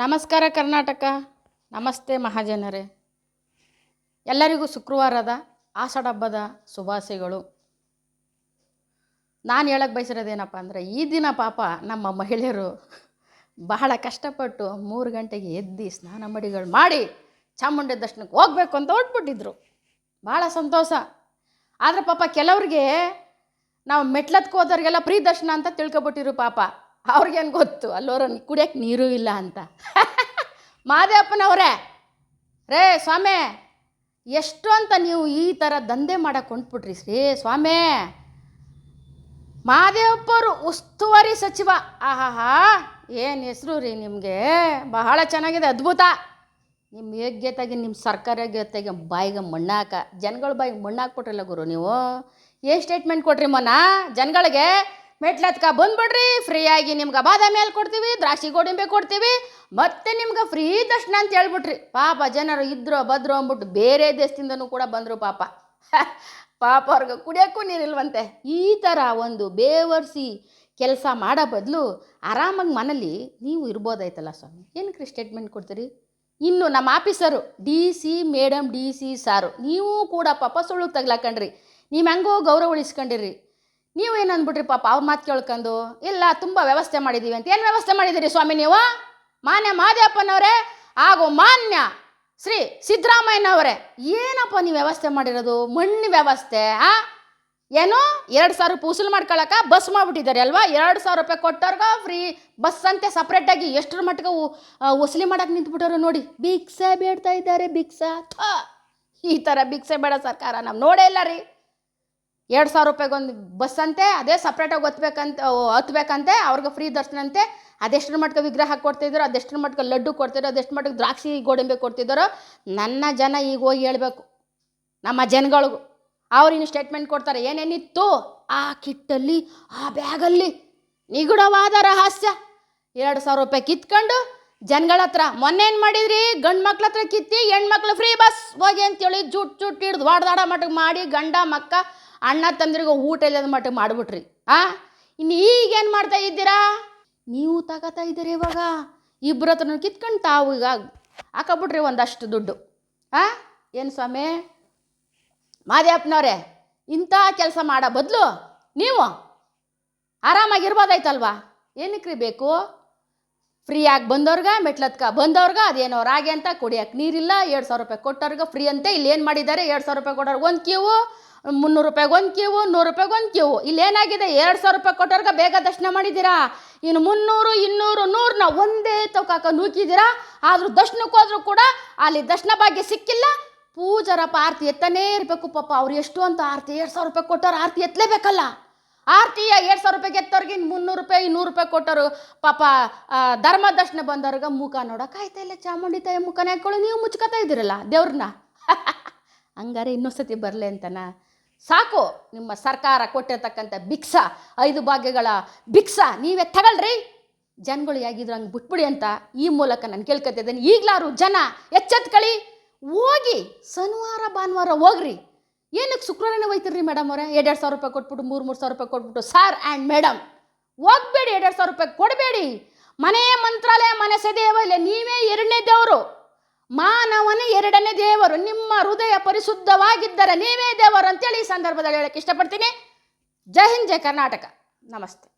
ನಮಸ್ಕಾರ ಕರ್ನಾಟಕ. ನಮಸ್ತೆ ಮಹಾಜನರೇ. ಎಲ್ಲರಿಗೂ ಶುಕ್ರವಾರದ ಆಷಾಢ ಹಬ್ಬದ ಶುಭಾಶಯಗಳು. ನಾನು ಹೇಳಕ್ಕೆ ಬಯಸಿರೋದೇನಪ್ಪ ಅಂದರೆ, ಈ ದಿನ ಪಾಪ ನಮ್ಮ ಮಹಿಳೆಯರು ಬಹಳ ಕಷ್ಟಪಟ್ಟು ಮೂರು ಗಂಟೆಗೆ ಎದ್ದು ಸ್ನಾನ ಮಡಿಗಳು ಮಾಡಿ ಚಾಮುಂಡಿ ದರ್ಶನಕ್ಕೆ ಹೋಗ್ಬೇಕು ಅಂತ ಹೊರಟ್ಬಿಟ್ಟಿದ್ರು. ಭಾಳ ಸಂತೋಷ. ಆದರೆ ಪಾಪ ಕೆಲವ್ರಿಗೆ ನಾವು ಮೆಟ್ಲತ್ಕೋದವ್ರಿಗೆಲ್ಲ ಪ್ರೀ ದರ್ಶನ ಅಂತ ತಿಳ್ಕೊಬಿಟ್ಟಿರು ಪಾಪ. ಅವ್ರಿಗೇನು ಗೊತ್ತು? ಅಲ್ಲೋರ ಕುಡಿಯೋಕ್ಕೆ ನೀರು ಇಲ್ಲ ಅಂತ. ಮಾದೇವಪ್ಪನವರೇ, ರೇ ಸ್ವಾಮಿ ಎಷ್ಟು ಅಂತ ನೀವು ಈ ಥರ ದಂಧೆ ಮಾಡೋಕ್ಕೆ ಹೊಂಟ್ಬಿಟ್ರಿ ಶ್ರೀ ಸ್ವಾಮಿ. ಮಾದೇವಪ್ಪರು ಉಸ್ತುವಾರಿ ಸಚಿವ. ಆಹಾಹಾ, ಏನು ಹೆಸರು ರೀ ನಿಮಗೆ? ಬಹಳ ಚೆನ್ನಾಗಿದೆ, ಅದ್ಭುತ. ನಿಮ್ಮ ಯೋಗ್ಯತೆಗೆ ನಿಮ್ಮ ಸರ್ಕಾರ ಯೋಗ್ಯತೆಗೆ ಬಾಯಿಗೆ ಮಣ್ಣಾಕ ಜನಗಳ ಬಾಯಿಗೆ ಮಣ್ಣಾಕ್ಬಿಟ್ರಲ್ಲ ಗುರು ನೀವು. ಏನು ಸ್ಟೇಟ್ಮೆಂಟ್ ಕೊಟ್ರಿ ಮೊನ್ನ ಜನಗಳಿಗೆ ಮೆಟ್ಲತ್ಕ ಬಂದ್ಬಿಡ್ರಿ. ಫ್ರೀಯಾಗಿ ನಿಮ್ಗೆ ಬಾದಾಮಿ ಹಾಲು ಕೊಡ್ತೀವಿ, ದ್ರಾಕ್ಷಿ ಗೋಡಂಬಿ ಕೊಡ್ತೀವಿ. ಮತ್ತೆ ನಿಮ್ಗೆ ಫ್ರೀ ದರ್ಶನ ಅಂತ ಹೇಳ್ಬಿಟ್ರಿ. ಪಾಪ ಜನರು ಇದ್ರು ಬದ್ರು ಅಂದ್ಬಿಟ್ಟು ಬೇರೆ ದೇಶದಿಂದನೂ ಕೂಡ ಬಂದರು ಪಾಪ. ಪಾಪ ಅವ್ರಿಗೆ ಕುಡಿಯೋಕ್ಕೂ ನೀರಿಲ್ವಂತೆ. ಈ ಥರ ಒಂದು ಬೇವರ್ಸಿ ಕೆಲಸ ಮಾಡೋ ಬದಲು ಆರಾಮಾಗಿ ಮನೇಲಿ ನೀವು ಇರ್ಬೋದಾಯ್ತಲ್ಲ ಸ್ವಾಮಿ. ಏನಕ್ಕೆ ಸ್ಟೇಟ್ಮೆಂಟ್ ಕೊಡ್ತೀರಿ? ಇನ್ನು ನಮ್ಮ officer, D C, madam, D C sir, ನೀವು ಕೂಡ ಪಾಪ ಸುಳ್ಳು ತಗ್ಲಾಕಂಡ್ರಿ. ನೀವು ಹೆಂಗೋ ಗೌರವ ಉಳಿಸ್ಕೊಂಡಿರಿ. ನೀವು ಏನು ಅಂದ್ಬಿಟ್ರಿ ಪಾಪ ಅವ್ರ ಮಾತು ಕೇಳ್ಕೊಂಡು? ಇಲ್ಲ, ತುಂಬ ವ್ಯವಸ್ಥೆ ಮಾಡಿದ್ದೀವಿ ಅಂತ. ಏನು ವ್ಯವಸ್ಥೆ ಮಾಡಿದ್ದೀರಿ ಸ್ವಾಮಿ ನೀವು? ಮಾನ್ಯ ಮಾದೇವಪ್ಪನವರೇ, ಹಾಗೂ ಮಾನ್ಯ ಶ್ರೀ ಸಿದ್ದರಾಮಯ್ಯನವರೇ. ಏನಪ್ಪ ನೀವು ವ್ಯವಸ್ಥೆ ಮಾಡಿರೋದು? ಮಣ್ಣು ವ್ಯವಸ್ಥೆ, ಆ? ಏನು? ಎರಡು ಸಾವಿರ ರೂಪಾಯಿ ಉಸುಲು ಮಾಡ್ಕೊಳಕ ಬಸ್ ಮಾಡಿಬಿಟ್ಟಿದ್ದಾರೆ ಅಲ್ವಾ? ಎರಡು ಸಾವಿರ ರೂಪಾಯಿ ಕೊಟ್ಟವ್ರಿಗೆ ಫ್ರೀ ಬಸ್ ಅಂತೆ ಸಪ್ರೇಟಾಗಿ ಎಷ್ಟರ ಮಟ್ಟಿಗೆ ವಸೂಲಿ ಮಾಡಕ್ಕೆ ನಿಂತ್ಬಿಟ್ಟವ್ರು ನೋಡಿ. ಭಿಕ್ಷೆ ಬೇಡ್ತಾ ಇದ್ದಾರೆ, ಭಿಕ್ಷಾ. ಈ ಥರ ಭಿಕ್ಷೆ ಬೇಡ ಸರ್ಕಾರ, ನಾವು ನೋಡೇ ಇಲ್ಲ ರೀ. ಎರಡು ಸಾವಿರ ರೂಪಾಯಿಗೊಂದು ಬಸ್ ಅಂತೆ, ಅದೇ ಸಪ್ರೇಟಾಗಿ ಒತ್ಬೇಕಂತ ಹತ್ಬೇಕಂತೆ, ಅವ್ರಿಗೆ ಫ್ರೀ ದರ್ಶನ ಅಂತೆ ಅದೆಷ್ಟರ ವಿಗ್ರಹ ಕೊಡ್ತಿದ್ರು, ಅದೆಷ್ಟರ ಮಟ್ಟ ಲಡ್ಡು ಕೊಡ್ತಿದ್ರು ಅದೆಷ್ಟು ಮಟ್ಟಿಗೆ ದ್ರಾಕ್ಷಿ ಗೋಡಂಬಿ ಕೊಡ್ತಿದ್ದಾರೋ ನನ್ನ ಜನ ಈಗ ಹೋಗಿ ಹೇಳ್ಬೇಕು. ನಮ್ಮ ಜನಗಳಿಗೂ. ಅವ್ರಿನ್ನು ಸ್ಟೇಟ್ಮೆಂಟ್ ಕೊಡ್ತಾರೆ, ಏನೇನಿತ್ತು? ಆ ಕಿಟ್ಟಲ್ಲಿ, ಆ ಬ್ಯಾಗಲ್ಲಿ. ನಿಗೂಢವಾದ ರಹಸ್ಯ. ಎರಡು ಸಾವಿರ ರೂಪಾಯಿ ಕಿತ್ಕೊಂಡು, ಜನಗಳ ಹತ್ರ, ಮೊನ್ನೆ ಏನು ಮಾಡಿದ್ರಿ? ಗಂಡು ಮಕ್ಳ ಹತ್ರ ಕಿತ್ತಿ, ಹೆಣ್ಮಕ್ಳು ಫ್ರೀ ಬಸ್ ಹೋಗಿ ಅಂತೇಳಿ ಜುಟ್ ಜುಟ್ ಹಿಡ್ದು ವಾಡ್ದಾಡ ಮಟ್ಟಿಗೆ ಮಾಡಿ, ಗಂಡ ಮಕ್ಕ ಅಣ್ಣ ತಂದ್ರಿಗೆ ಊಟ ಇಲ್ಲದ ಮಟ್ಟ ಮಾಡಿಬಿಟ್ರಿ. ಆ? ಇನ್ನು ಈಗೇನು ಮಾಡ್ತಾ ಇದ್ದೀರಾ? ನೀವು ತಗೋತಾ ಇದ್ದೀರಿ ಇವಾಗ? ಇಬ್ಬರ ಹತ್ರ ಕಿತ್ಕೊಂಡು ತಾವು ಈಗ ಹಾಕಬಿಟ್ರಿ ಒಂದಷ್ಟು ದುಡ್ಡು. ಆ? ಏನು ಸ್ವಾಮಿ? ಮಾದೇಪ್ಪನವ್ರೆ ಇಂಥ ಕೆಲಸ ಮಾಡೋ ಬದಲು ನೀವು ಆರಾಮಾಗಿರ್ಬೋದಾಯ್ತಲ್ವಾ? ಏನಕ್ಕೆ ರೀ ಬೇಕು? ಫ್ರೀಯಾಗಿ ಬಂದವ್ರಿಗೆ ಮೆಟ್ಲತ್ಕ ಬಂದವ್ರಿಗೆ ಅದೇನೋ ರಾಗಿ ಅಂತ ಕುಡಿಯೋಕೆ ನೀರಿಲ್ಲ, ಎರಡು ಸಾವಿರ ರೂಪಾಯಿ ಕೊಟ್ಟವ್ರಿಗೆ ಫ್ರೀ ಅಂತೆ ಇಲ್ಲಿ ಏನು ಮಾಡಿದ್ದಾರೆ, ಎರಡು ಸಾವಿರ ರೂಪಾಯಿ ಕೊಟ್ಟವ್ರಿಗೆ ಒಂದು ಕ್ಯೂ ಮುನ್ನೂರು ರೂಪಾಯಿಗೆ ಒಂದು ಕ್ಯೂ ನೂರು ರೂಪಾಯಿಗೆ ಒಂದು ಕ್ಯೂವು ಇಲ್ಲಿ ಏನಾಗಿದೆ? ಎರಡು ಸಾವಿರ ರೂಪಾಯಿ ಕೊಟ್ಟವ್ರಿಗೆ ಬೇಗ ದರ್ಶನ ಮಾಡಿದ್ದೀರಾ? ಇನ್ನು ಮುನ್ನೂರು, ಇನ್ನೂರು ನೂರನ್ನ ಒಂದೇ ತೌಕಾಕ ನೂಕಿದ್ದೀರಾ? ಆದರೂ ದರ್ಶನಕ್ಕೆ ಹೋದ್ರೂ ಕೂಡ ಅಲ್ಲಿ ದರ್ಶನ ಭಾಗ್ಯ ಸಿಕ್ಕಿಲ್ಲ. ಪೂಜಾರ ಆರತಿ ಎತ್ತನೇ ಇರಬೇಕು ಪಾಪ. ಅವ್ರು ಎಷ್ಟು ಅಂತ ಆರತಿ ಎರಡು ಸಾವಿರ ರೂಪಾಯಿ ಕೊಟ್ಟವ್ರು ಆರತಿ ಎತ್ತಲೇಬೇಕಲ್ಲ. ಆರತಿಯ ಎರಡು ಸಾವಿರ ರೂಪಾಯಿಗೆ ಎತ್ತವ್ರಿಗೆ ಇನ್ನು ಮುನ್ನೂರು ರೂಪಾಯಿ ನೂರು ರೂಪಾಯಿ ಕೊಟ್ಟರು ಪಾಪ ಧರ್ಮ ದರ್ಶನ ಬಂದವ್ರಿಗೆ ಮುಖ ನೋಡೋಕೆ ಆಯ್ತಾ ಇಲ್ಲ? ಚಾಮುಂಡಿ ತಾಯಿ ಮುಖನೇ ಹಾಕೊಳ್ಳಿ. ನೀವು ಮುಚ್ಕೋತಾ ಇದ್ದೀರಲ್ಲ ದೇವ್ರನ್ನ? ಹಂಗಾರೆ ಇನ್ನೊಂದ್ಸತಿ ಬರಲಿ ಅಂತನಾ? ಸಾಕು, ನಿಮ್ಮ ಸರ್ಕಾರ ಕೊಟ್ಟಿರ್ತಕ್ಕಂಥ ಭಿಕ್ಷ, ಐದು ಭಾಗ್ಯಗಳ ಭಿಕ್ಷ ನೀವೇ ತಗೊಳ್ರಿ. ಜನಗಳು ಹೇಗಿದ್ರು ಹಂಗೆ ಬಿಟ್ಬಿಡಿ ಅಂತ ಈ ಮೂಲಕ ನಾನು ಕೇಳ್ಕೊತಿದ್ದೇನೆ ಈಗಲಾರು ಜನ ಎಚ್ಚೆತ್ಕೊಳ್ಳಿ ಹೋಗಿ ಶನಿವಾರ, ಭಾನುವಾರ ಹೋಗ್ರಿ. ಏನಕ್ಕೆ ಶುಕ್ರವಾರನೇ ಹೋಯ್ತಿರ್ರಿ ಮೇಡಮ್ ಅವರೇ? ಎರಡೆರಡು ಸಾವಿರ ರೂಪಾಯಿ ಕೊಟ್ಬಿಟ್ಟು ಮೂರು ಮೂರು ಸಾವಿರ ರೂಪಾಯಿ ಕೊಟ್ಬಿಟ್ಟು ಸಾರ್ ಆ್ಯಂಡ್ ಮೇಡಮ್ ಹೋಗ್ಬೇಡಿ ಎರಡೆರಡು ಸಾವಿರ ರೂಪಾಯಿ ಕೊಡಬೇಡಿ. ಮನೆ ಮಂತ್ರಾಲಯ ದೇವರು ಮಾನವನೇ ಎರಡನೇ ದೇವರು, ನಿಮ್ಮ ಹೃದಯ ಪರಿಶುದ್ಧವಾಗಿದ್ದರೆ ನೀವೇ ದೇವರು ಅಂತೇಳಿ ಈ ಸಂದರ್ಭದಲ್ಲಿ ಹೇಳಕ್ಕೆ ಇಷ್ಟಪಡ್ತೀನಿ. ಜೈ ಹಿಂದ್, ಜೈ ಕರ್ನಾಟಕ. ನಮಸ್ತೆ.